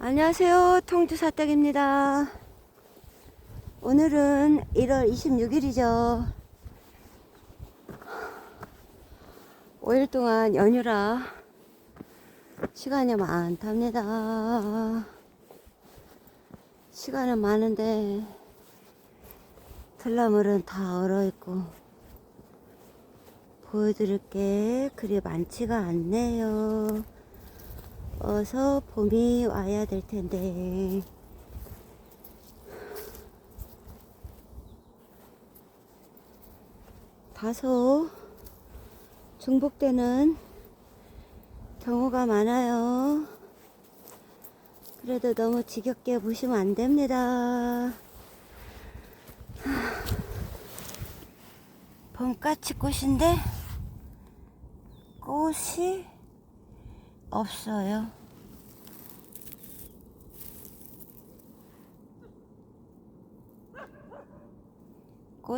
안녕하세요. 통주사떡입니다. 오늘은 1월 26일이죠. 5일 동안 연휴라 시간이 많답니다. 시간은 많은데 들나물은 다 얼어있고 보여드릴 게 그리 많지가 않네요. 어서 봄이 와야 될 텐데. 다소 중복되는 경우가 많아요. 그래도 너무 지겹게 보시면 안 됩니다. 봄까치 꽃인데 꽃이 없어요.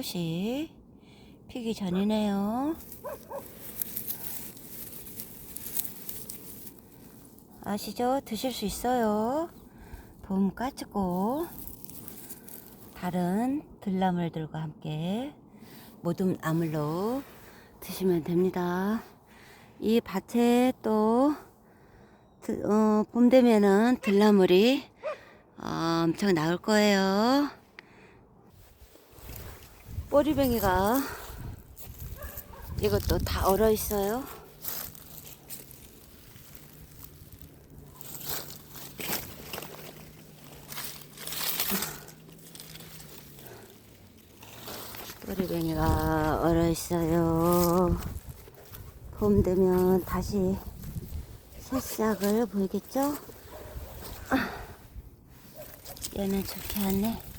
꽃이 피기 전이네요. 아시죠? 드실 수 있어요. 봄 까치고 다른 들나물들과 함께 모둠 나물로 드시면 됩니다. 이 밭에 또 드- 어, 봄 되면은 들나물이 어, 엄청 나올 거예요. 꼬리뱅이가 이것도 다 얼어 있어요. 꼬리뱅이가 얼어 있어요. 봄 되면 다시 새싹을 보이겠죠? 아, 얘는 좋게 왔네.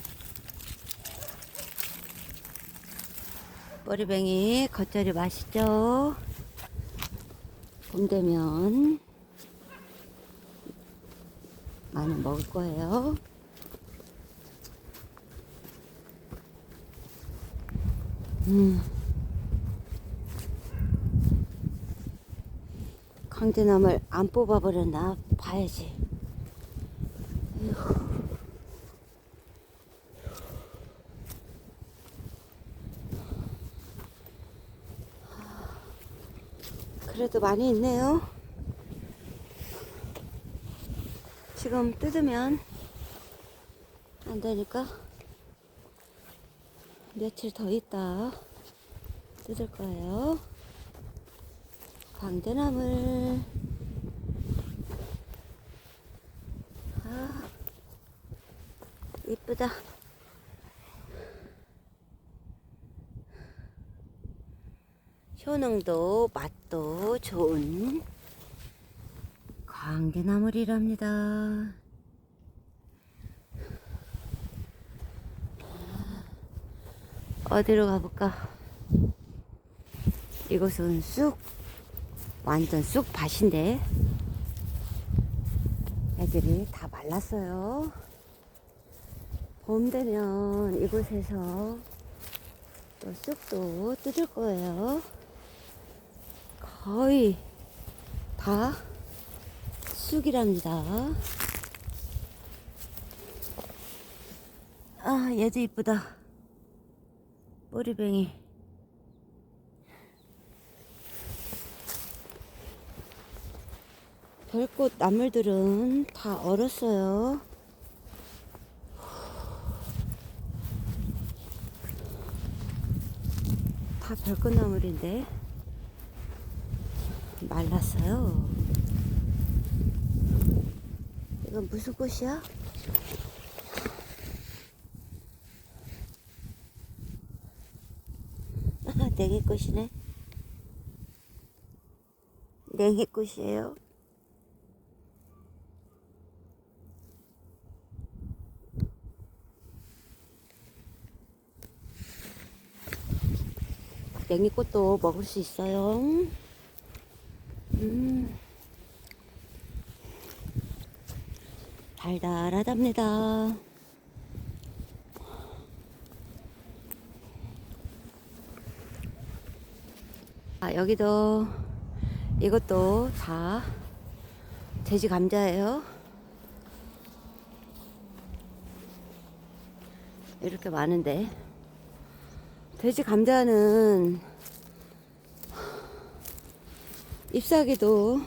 머리뱅이 겉절이 맛있죠? 봄 되면 많이 먹을 거예요. 음. 강제나물 안 뽑아버렸나 봐야지. 그래도 많이 있네요. 지금 뜯으면 안 되니까 며칠 더 있다 뜯을 거예요. 광대나물. 아, 이쁘다. 효능도 맛도 좋은 광대나물이랍니다. 어디로 가볼까? 이곳은 쑥, 완전 쑥 밭인데 애들이 다 말랐어요. 봄 되면 이곳에서 또 쑥도 뜯을 거예요. 거의 다 쑥이랍니다. 아, 얘도 이쁘다. 꼬리뱅이. 별꽃 나물들은 다 얼었어요. 다 별꽃 나물인데. 말랐어요. 이건 무슨 꽃이야? 아, 냉이꽃이네. 냉이꽃이에요. 냉이꽃도 먹을 수 있어요. 달달하답니다. 아, 여기도 이것도 다 돼지 감자예요. 이렇게 많은데 돼지 감자는 잎사귀도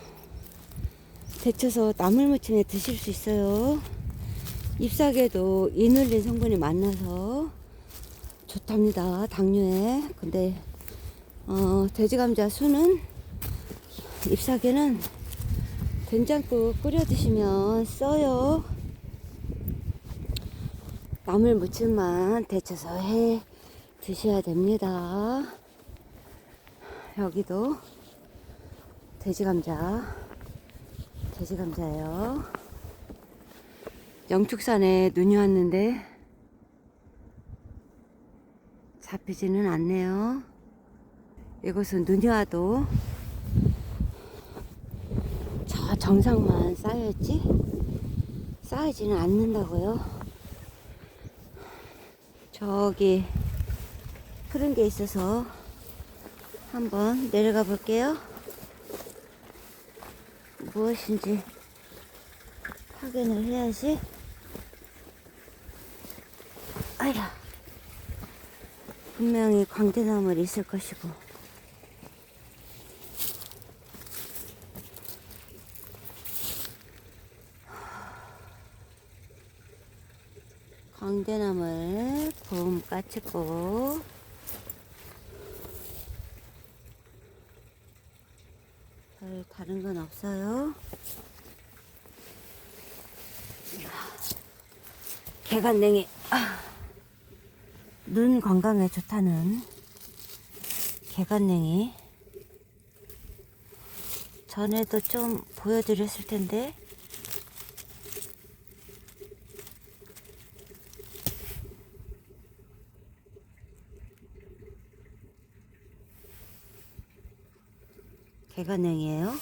데쳐서 나물 무침에 드실 수 있어요. 잎사귀에도 이눌린 성분이 많아서 좋답니다. 당뇨에. 근데 어, 돼지 감자 순은 잎사귀는 된장국 끓여 드시면 써요. 나물 무침만 데쳐서 해 드셔야 됩니다. 여기도 돼지 감자, 돼지 감자예요. 영축산에 눈이 왔는데 잡히지는 않네요. 이곳은 눈이 와도 저 정상만 쌓여있지 쌓이지는 않는다고요. 저기 푸른 게 있어서 한번 내려가 볼게요. 무엇인지 확인을 해야지. 아야. 분명히 광대나물 있을 것이고. 광대나물 봄 까치고 별 다른 건 없어요. 개간냉이. 아, 눈 건강에 좋다는 개간냉이. 전에도 좀 보여드렸을 텐데 개간냉이에요.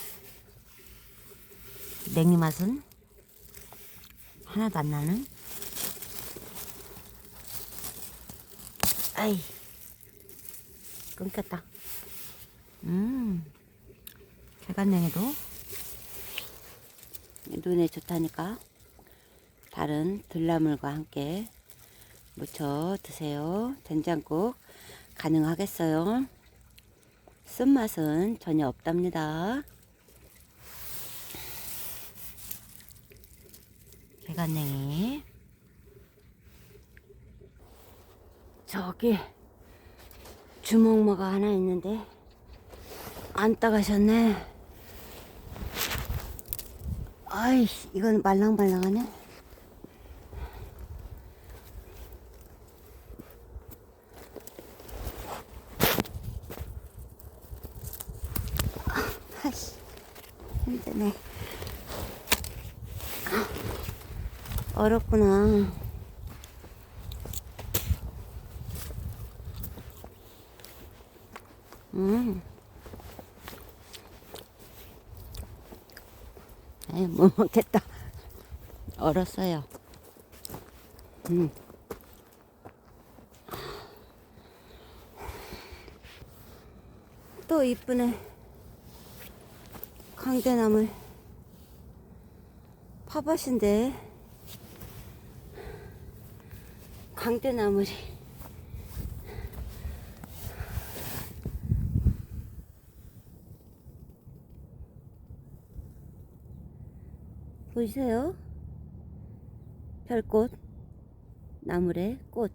냉이 맛은 하나도 안 나는. 아이, 끊겼다. 음, 개간냉이도 눈에 좋다니까 다른 들나물과 함께 무쳐 드세요. 된장국 가능하겠어요. 쓴맛은 전혀 없답니다. 개간냉이 저기 주먹모가 하나 있는데 안 따가셨네. 아이 이건 말랑말랑하네. 아이씨 힘드네. 어렵구나. 음. 에이, 못 먹겠다. 얼었어요. 음. 또 이쁘네. 강대나물. 파밭인데. 강대나물이. 보이세요? 별꽃, 나물의 꽃.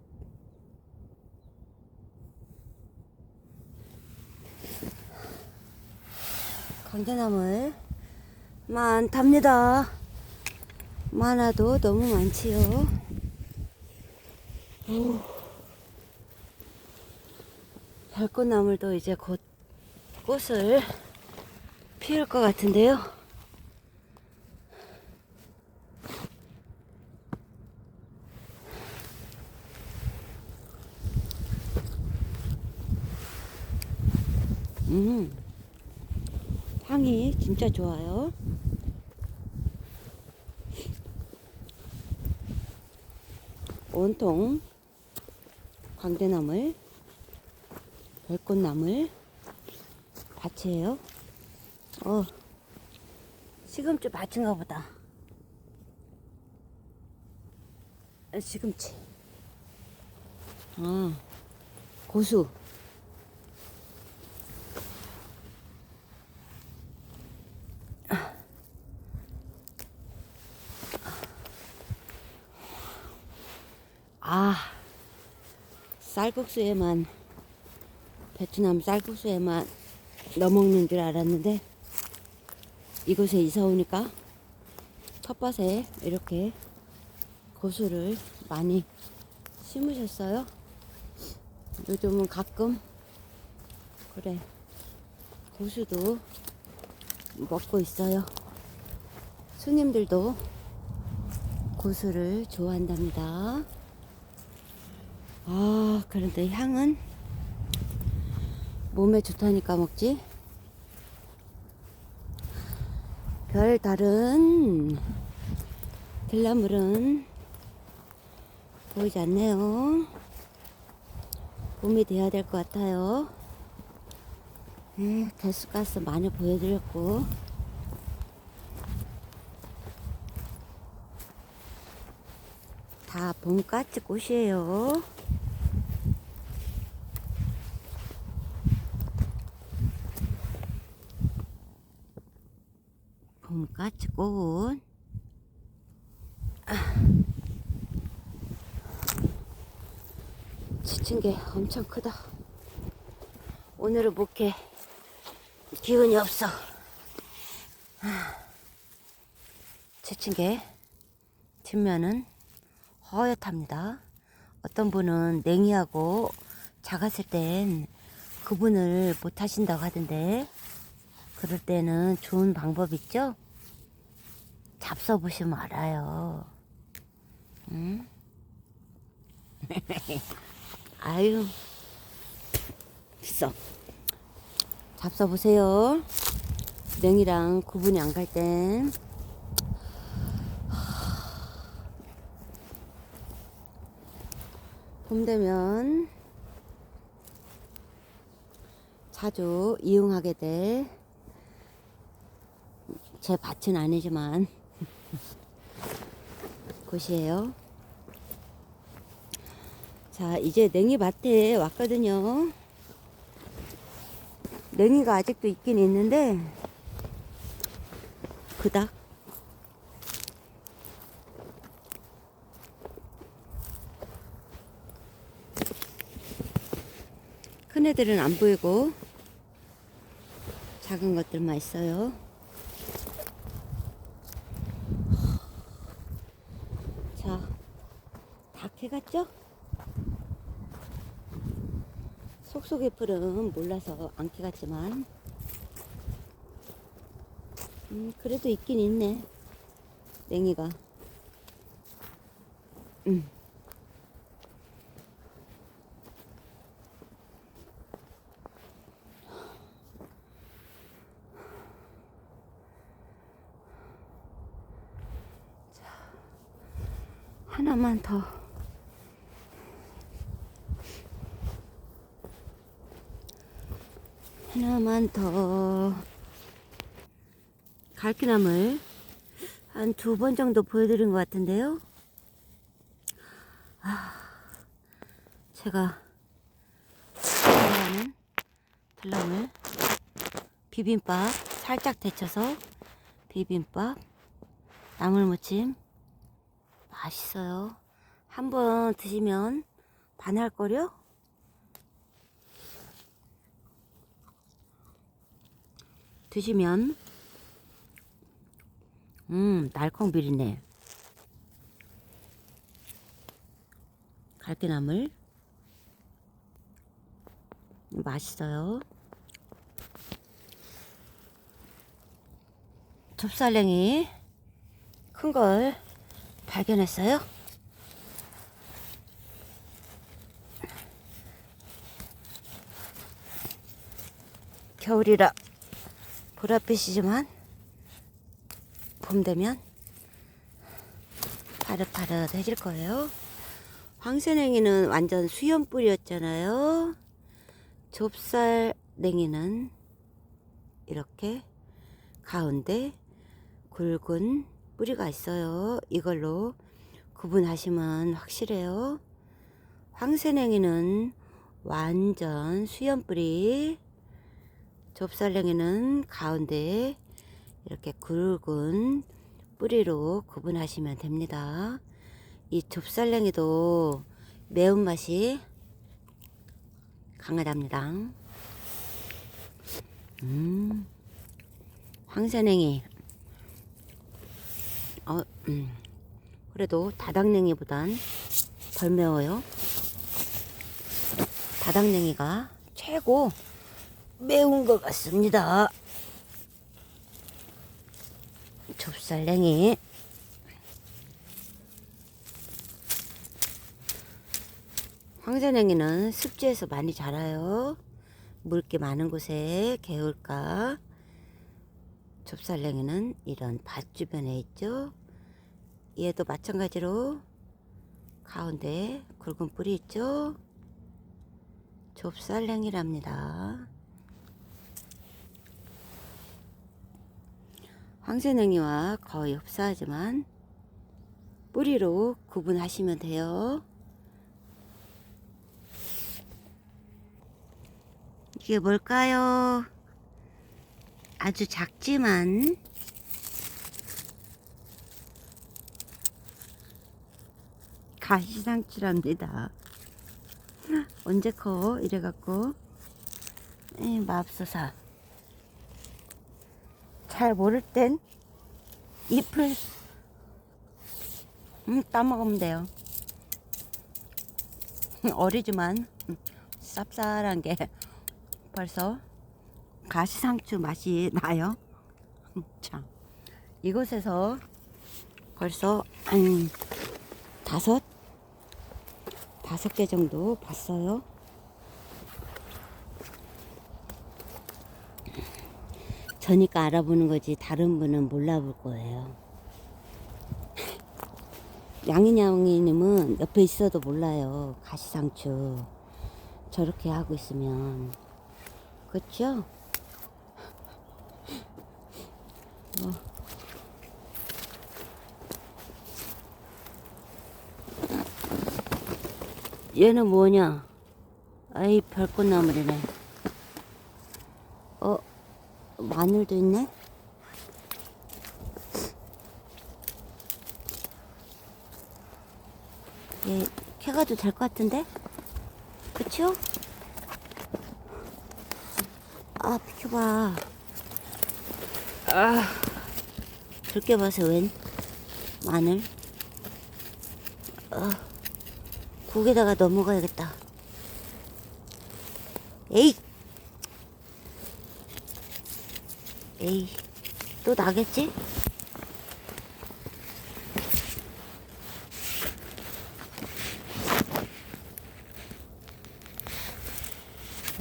강대나물 많답니다. 많아도 너무 많지요. 오. 별꽃나물도 이제 곧 꽃을 피울 것 같은데요. 음, 향이 진짜 좋아요. 온통 광대나물, 별꽃나물, 밭이에요. 어, 시금치 밭인가 보다. 아, 시금치. 아, 고수. 아, 쌀국수에만, 베트남 쌀국수에만 넣어먹는 줄 알았는데, 이곳에 이사 오니까 텃밭에 이렇게 고수를 많이 심으셨어요. 요즘은 가끔, 그래, 고수도 먹고 있어요. 손님들도 고수를 좋아한답니다. 아, 그런데 향은 몸에 좋다니까 먹지? 별 다른 들나물은 보이지 않네요. 봄이 돼야 될 것 같아요. 네, 개수가스 많이 보여드렸고. 다 봄까치 꽃이에요. 봄까치 꽃. 지친 게 엄청 크다. 오늘은 못해. 기운이 없어. 지친 게 뒷면은 허옇답니다. 어떤 분은 냉이하고 작았을 땐 구분을 못 하신다고 하던데 그럴 때는 좋은 방법 있죠? 잡숴 보시면 알아요. 응? 아유, 있어. 잡숴 보세요. 냉이랑 구분이 안 갈 땐. 봄 되면 자주 이용하게 될 제 밭은 아니지만 곳이에요. 자, 이제 냉이 밭에 왔거든요. 냉이가 아직도 있긴 있는데 그닥 큰 애들은 안 보이고 작은 것들만 있어요. 자, 다 캐갔죠? 속속의 풀은 몰라서 안 캐갔지만 음, 그래도 있긴 있네. 냉이가. 음. 하나만 더. 하나만 더. 갈퀴나물 한 두 번 정도 보여드린 것 같은데요. 아, 제가 좋아하는 들나물 비빔밥 살짝 데쳐서 비빔밥 나물무침 맛있어요. 한번 드시면 반할 거려? 드시면 음 날콩 비리네. 갈게나물 맛있어요. 좁쌀랭이 큰 걸 발견했어요. 겨울이라 보랏빛이지만 봄 되면 파릇파릇해질 거예요. 황새냉이는 완전 수염 뿌리였잖아요. 좁쌀냉이는 이렇게 가운데 굵은 뿌리가 있어요. 이걸로 구분하시면 확실해요. 황새냉이는 완전 수염뿌리, 좁쌀냉이는 가운데 이렇게 굵은 뿌리로 구분하시면 됩니다. 이 좁쌀냉이도 매운맛이 강하답니다. 음, 황새냉이. 어, 음, 그래도 다닥냉이보단 덜 매워요. 다닥냉이가 최고 매운 것 같습니다. 좁쌀냉이. 황새냉이는 습지에서 많이 자라요. 물기 많은 곳에 개울가. 좁쌀냉이는 이런 밭 주변에 있죠. 얘도 마찬가지로 가운데 굵은 뿌리 있죠. 좁쌀냉이랍니다. 황새냉이와 거의 흡사하지만 뿌리로 구분하시면 돼요. 이게 뭘까요? 아주 작지만 가시상추랍니다. 언제 커? 이래갖고 이 맙소사 잘 모를 땐 잎을 음, 따먹으면 돼요. 어리지만 음, 쌉쌀한 게 벌써 가시상추 맛이 나요. 참 이곳에서 벌써 한 다섯 다섯 개 정도 봤어요. 저니까 알아보는 거지 다른 분은 몰라볼 거예요. 양이냥이님은 옆에 있어도 몰라요. 가시상추 저렇게 하고 있으면 그렇죠? 어. 얘는 뭐냐? 아이 별꽃나물이네. 어 마늘도 있네. 얘 캐가도 될 것 같은데? 그쵸? 아 비켜봐. 아 붉게 봐서 웬 마늘? 아 국에다가 넘어가야겠다. 에이! 에이, 또 나겠지?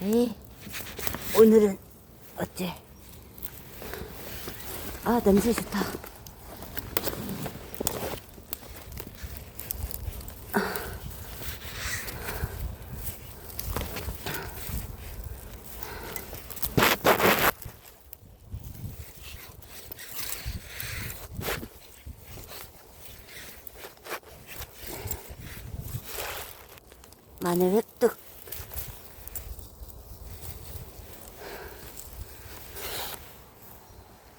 에이, 오늘은 어째? 아, 냄새 좋다. 마늘 획득.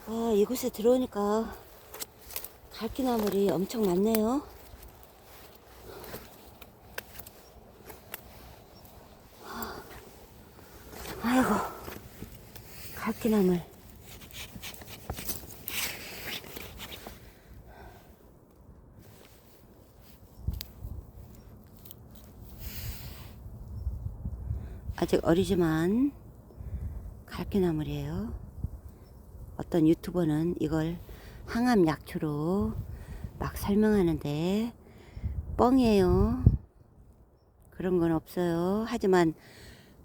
아, 이곳에 들어오니까 갈퀴나물이 엄청 많네요. 아이고, 갈퀴나물. 아직 어리지만 갈퀴나물이에요. 어떤 유튜버는 이걸 항암 약초로 막 설명하는데 뻥이에요. 그런 건 없어요. 하지만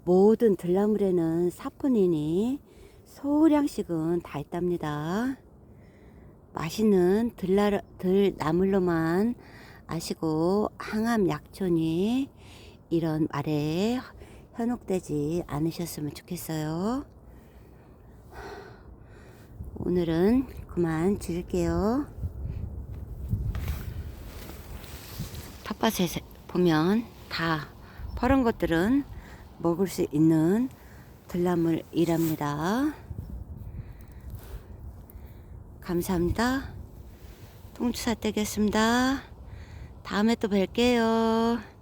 모든 들나물에는 사포닌이 소량씩은 다 있답니다. 맛있는 들나, 들나물로만 아시고 항암 약초니 이런 말에 현혹되지 않으셨으면 좋겠어요. 오늘은 그만 지을게요. 텃밭에 보면 다 파란 것들은 먹을 수 있는 들나물이랍니다. 감사합니다. 통추사 떼겠습니다. 다음에 또 뵐게요.